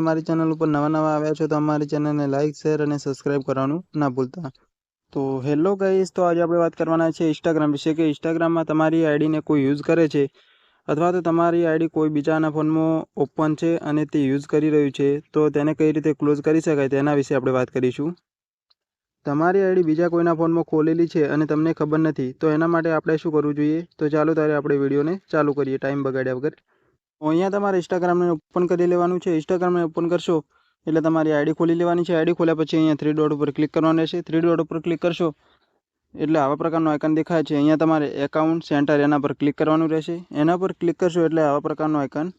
અમારી ચેનલ ઉપર નવા નવા આવ્યા છો તો અમારી ચેનલને લાઇક શેર અને સબસ્ક્રાઈબ કરવાનું ના ભૂલતા. તો હેલો ગાઈસ તો આજે આપણે વાત કરવાના છે ઇન્સ્ટાગ્રામ વિશે કે ઇન્સ્ટાગ્રામમાં તમારી આઈડીને કોઈ યુઝ કરે છે? અથવા તો તમારી આઈડી કોઈ બીજાના ફોનમાં ઓપન છે અને તે યુઝ કરી રહ્યું છે, તો તેને કઈ રીતે ક્લોઝ કરી શકાય તેના વિશે આપણે વાત કરીશું. તમારી આઈડી બીજા કોઈના ફોનમાં ખોલેલી છે અને તમને ખબર નથી, તો એના માટે આપણે શું કરવું જોઈએ? તો ચાલો ત્યારે આપણે વિડીયોને ચાલુ કરીએ, ટાઈમ બગાડ્યા વગર. અહીંયા તમારે ઇન્સ્ટાગ્રામને ઓપન કરી લેવાનું છે. ઇન્સ્ટાગ્રામને ઓપન કરશો એટલે તમારી આઈડી ખોલી લેવાની છે. આઈડી ખોલ્યા પછી અહીંયા થ્રી ડોટ ઉપર ક્લિક કરવાનું રહેશે. થ્રી ડોટ ઉપર ક્લિક કરશો એટલે આવા પ્રકારનો આઇકન દેખાય છે. અહીંયા તમારે એકાઉન્ટ સેન્ટર એના પર ક્લિક કરવાનું રહેશે. એના પર ક્લિક કરશો એટલે આવા પ્રકારનો આઇકન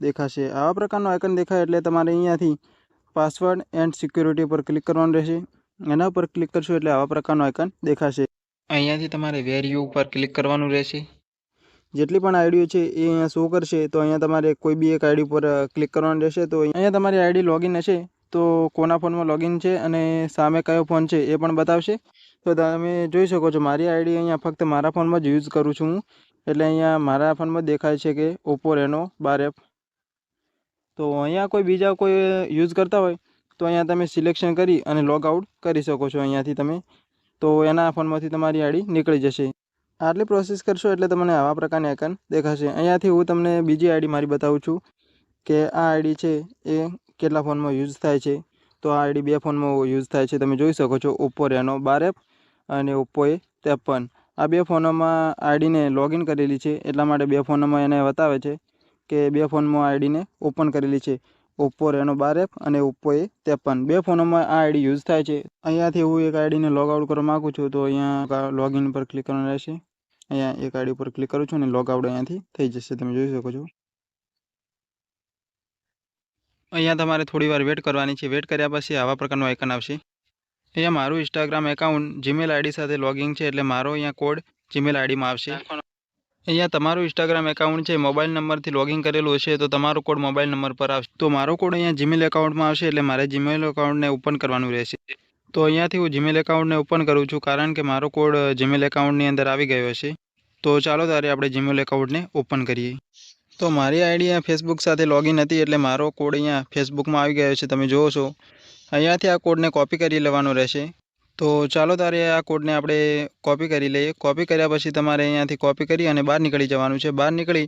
દેખાશે. આવા પ્રકારનો આઇકન દેખાય એટલે તમારે અહીંયાથી પાસવર્ડ એન્ડ સિક્યુરિટી પર ક્લિક કરવાનું રહેશે. એના પર ક્લિક કરશો એટલે આવા પ્રકારનો આઇકન દેખાશે. અહીંયાથી તમારે વેર યુ ઉપર ક્લિક કરવાનું રહેશે. જેટલી પણ આઈડીઓ છે એ અહીંયા શો કરશે, તો અહીંયા તમારે કોઈ બી એક આઈડી પર ક્લિક કરવાનું રહેશે. તો અહીંયા તમારી આઈડી લોગિન હશે, તો કોના ફોનમાં લોગિન છે અને સામે કયો ફોન છે એ પણ બતાવશે. તો તમે જોઈ શકો છો, મારી આઈડી અહીંયા ફક્ત મારા ફોનમાં જ યુઝ કરું છું હું. એટલે અહીંયા મારા ફોનમાં દેખાય છે કે ઓપ્પો રેનો બાર એફ તો અહીંયા કોઈ બીજા કોઈ યુઝ કરતા હોય, તો અહીંયા તમે સિલેક્શન કરી અને લોગ આઉટ કરી શકો છો અહીંયાથી તમે. તો એના ફોનમાંથી તમારી આઈડી નીકળી જશે. આટલી પ્રોસેસ કરશો એટલે તમને આવા પ્રકારની આઇકન દેખાશે. અહીંયાથી હું તમને બીજી આઈડી મારી બતાવું છું કે આ આઈડી છે એ કેટલા ફોનમાં યુઝ થાય છે. તો આ આઈડી બે ફોનમાં યુઝ થાય છે. તમે જોઈ શકો છો ઓપ્પો રેનો બાર એફ અને ઓપ્પો એ ત્રેપન. આ બે ફોનોમાં આઈડીને લોગિન કરેલી છે. એટલા માટે બે ફોનોમાં એને બતાવે છે કે બે ફોનમાં આઈડીને ઓપન કરેલી છે. ઓપ્પો રેનો બાર એફ અને ઓપ્પો એ ત્રેપન. બે ફોનોમાં આ આઈડી યુઝ થાય છે. અહીંયાથી હું એક આઈડીને લોગ આઉટ કરવા માગું છું. તો અહીંયા લોગિન પર ક્લિક કરવાનું રહેશે. અહીંયા એક આઈડી ઉપર ક્લિક કરું છું અને લોગ આઉટ અહીંયાથી થઈ જશે તમે જોઈ શકો છો. અહીંયા તમારે થોડી વાર વેટ કરવાની છે. વેટ કર્યા પછી આવા પ્રકારનું આઇકન આવશે. અહીંયા મારું ઇન્સ્ટાગ્રામ એકાઉન્ટ જીમેલ આઈડી સાથે લોગિંગ છે એટલે મારો અહીંયા કોડ જીમેલ આઈડીમાં આવશે. અહીંયા તમારું ઇન્સ્ટાગ્રામ એકાઉન્ટ છે મોબાઈલ નંબરથી લોગિંગ કરેલું હશે તો તમારો કોડ મોબાઈલ નંબર પર આવશે. તો મારો કોડ અહીંયા જીમેલ એકાઉન્ટમાં આવશે એટલે મારે જીમેલ એકાઉન્ટને ઓપન કરવાનું રહેશે. તો અહીંયાથી હું જીમેલ એકાઉન્ટને ઓપન કરું છું, કારણ કે મારો કોડ જીમેલ એકાઉન્ટની અંદર આવી ગયો હશે. તો ચાલો તારે આપણે જીમેલ એકાઉન્ટને ઓપન કરીએ. તો મારી આઈડી ફેસબુક સાથે લોગિન હતી, એટલે મારો કોડ અહીંયા ફેસબુકમાં આવી ગયો છે, તમે જુઓ છો. અહીંયાથી આ કોડને કોપી કરી લેવાનો રહેશે. તો ચાલો તારે આ કોડને આપણે કોપી કરી લઈએ. કોપી કર્યા પછી તમારે અહીંયાથી કોપી કરી અને બહાર નીકળી જવાનું છે. બહાર નીકળી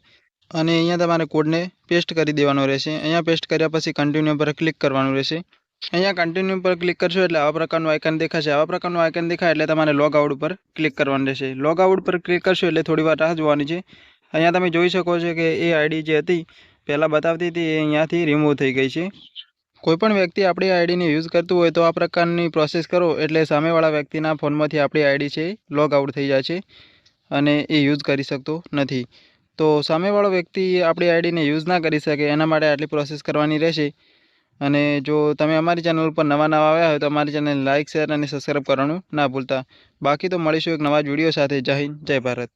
અને અહીંયા તમારે કોડને પેસ્ટ કરી દેવાનો રહેશે. અહીંયા પેસ્ટ કર્યા પછી કન્ટિન્યુ પર ક્લિક કરવાનું રહેશે. અહીંયા કન્ટિન્યુ પર ક્લિક કરશો એટલે આવા પ્રકારનું આઇકન દેખાશે. આવા પ્રકારનું આઇકન દેખાય એટલે તમારે લોગ આઉટ પર ક્લિક કરવાનું રહેશે. લોગ આઉટ પર ક્લિક કરશો એટલે થોડી વાર રાહ જોવાની છે. અહીંયા તમે જોઈ શકો છો કે એ આઈડી જે હતી, પહેલાં બતાવતી હતી, એ અહીંયાથી રિમૂવ થઈ ગઈ છે. કોઈપણ વ્યક્તિ આપણી આઈડીને યુઝ કરતું હોય તો આ પ્રકારની પ્રોસેસ કરો એટલે સામેવાળા વ્યક્તિના ફોનમાંથી આપણી આઈડી છે લોગ આઉટ થઈ જાય છે અને એ યુઝ કરી શકતો નથી. તો સામેવાળો વ્યક્તિ આપણી આઈડીને યુઝ ના કરી શકે, એના માટે આટલી પ્રોસેસ કરવાની રહેશે. અને જો તમે અમારી ચેનલ ઉપર નવા નવા આવ્યા હોય તો અમારી ચેનલ લાઇક શેર અને સબસ્ક્રાઈબ કરવાનું ના ભૂલતા. બાકી તો મળીશું એક નવા જ વીડિયો સાથે. જય હિન્દ, જય ભારત.